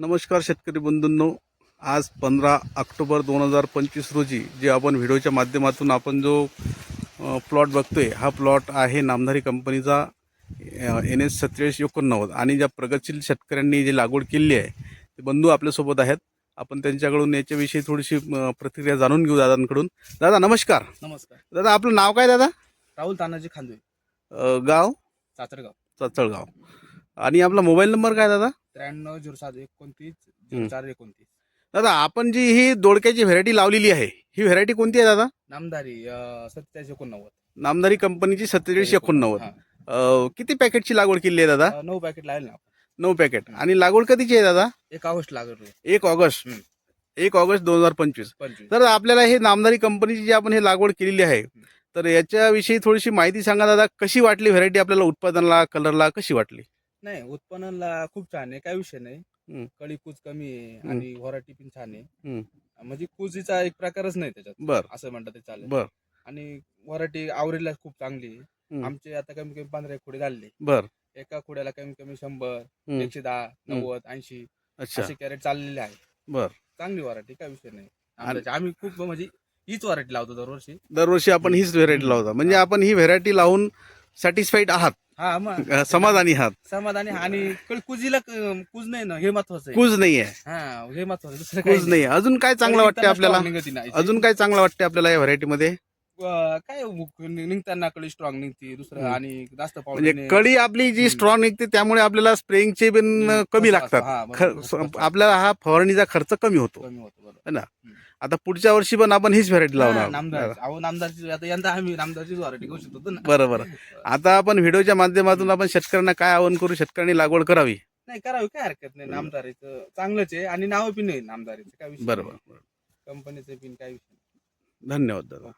नमस्कार शेतकरी बंधूंनो. आज पंधरा ऑक्टोबर दोन हजार पंचवीस रोजी जे आपण व्हिडिओच्या माध्यमातून आपण जो प्लॉट बघतोय हा प्लॉट आहे नामधारी कंपनीचा एन एस सत्तेचाळीस एकोणनव्वद. आणि ज्या प्रगतशील शेतकऱ्यांनी जी लागवड केली आहे ते बंधू आपल्यासोबत आहेत. आपण त्यांच्याकडून याच्याविषयी थोडीशी प्रतिक्रिया जाणून घेऊ दादांकडून. दादा नमस्कार. नमस्कार. दादा आपलं नाव काय दादा? राहुल तानाजी खांदवे गाव? चाचरगाव चचळगाव आणि आपला मोबाईल नंबर काय दादा? त्र्याण्णव झिरो सात एकोणतीस झिरो चार एकोणतीस. दादा आपण जी ही दोडक्याची व्हेरायटी लावलेली आहे ही व्हेरायटी कोणती आहे दादा? नामदारी सत्तेचाळीस एकोणनव्वद. नामदारी कंपनीची सत्तेचाळीस एकोणनव्वद. अ, किती पॅकेटची लागवड केली आहे दादा? नऊ पॅकेट लागेल ना. नऊ पॅकेट आणि लागवड कधीची आहे दादा? एक ऑगस्ट लागेल एक ऑगस्ट. हम्म. एक ऑगस्ट दोन हजार पंचवीस. पंचवीस. तर आपल्याला हे नामदारी कंपनीची जी आपण हे लागवड केलेली आहे तर याच्याविषयी थोडीशी माहिती सांगा दादा. कशी वाटली व्हेरायटी आपल्याला उत्पादनाला कलरला कशी वाटली? नाही उत्पन्नाला खूप छान आहे काय विषय नाही. कळी कूच कमी आहे. आणि व्हरायटी पण छान आहे. हम्म. म्हणजे कुजीचा एक प्रकारच नाही त्याच्यात. बर. असं म्हणतात ते चालेल. बर. आणि व्हरायटी आवरेजला खूप चांगली आहे. हम्म. आमचे आता कमी कमी पंधरा एक खोडे झाले. बर. एका खोड्याला कमी कमी शंभर हम्म. एकशे दहा नव्वद ऐंशी अच्छा. असे कॅरेट चाललेले आहेत. बर. चांगली व्हरायटी काय विषय नाही. आम्ही खूप म्हणजे हीच व्हरायटी लावतो दरवर्षी. दरवर्षी आपण हीच व्हेरायटी लावता. म्हणजे आपण ही व्हेरायटी लावून सॅटिस्फाईड आहात. हा मग. अ, समाधानी आहात. समाधानी आणि कळ- कुजीला क- कुज नाही ना हे महत्वाचं आहे. कुज नाही आहे. हा हे महत्वाचं आहे. दुसरं काही कुज नाही. अजून काय चांगलं वाटतं आपल्याला. अजून काय चांगलं वाटतं आपल्याला या व्हेरायटीमध्ये अं, काय नि- निघताना कळी स्ट्रॉंग निघते दुसरं हम्म. आणि जास्त म्हणजे पावडर कळी आपली जी हम्म. स्ट्रॉंग निघते त्यामुळे आपल्याला स्प्रेइंगचे पण कमी लागतात. खर- स- आपल्याला हा फवारणीचा खर्च कमी होतो. कमी होतो बरोबर. है ना? आता पुढच्या वर्षी पण आपण हीच व्हेरायटी हा, लावणार. अहो नामदारची आता यंदा आम्ही नामदारचीच व्हरायटी घेऊ शकतो ना. बरोबर. आता आपण व्हिडिओच्या माध्यमातून आपण शेतकऱ्यांना काय आवाहन करू? शेतकऱ्यांनी लागवड करावी. नाही करावी काय हरकत नाही. नामदारीचं चांगलंच आहे आणि नाव पण नाही नामदारीचं काय विषय बरोबर कंपनीचं पिन काय विषय नाही. धन्यवाद दादा.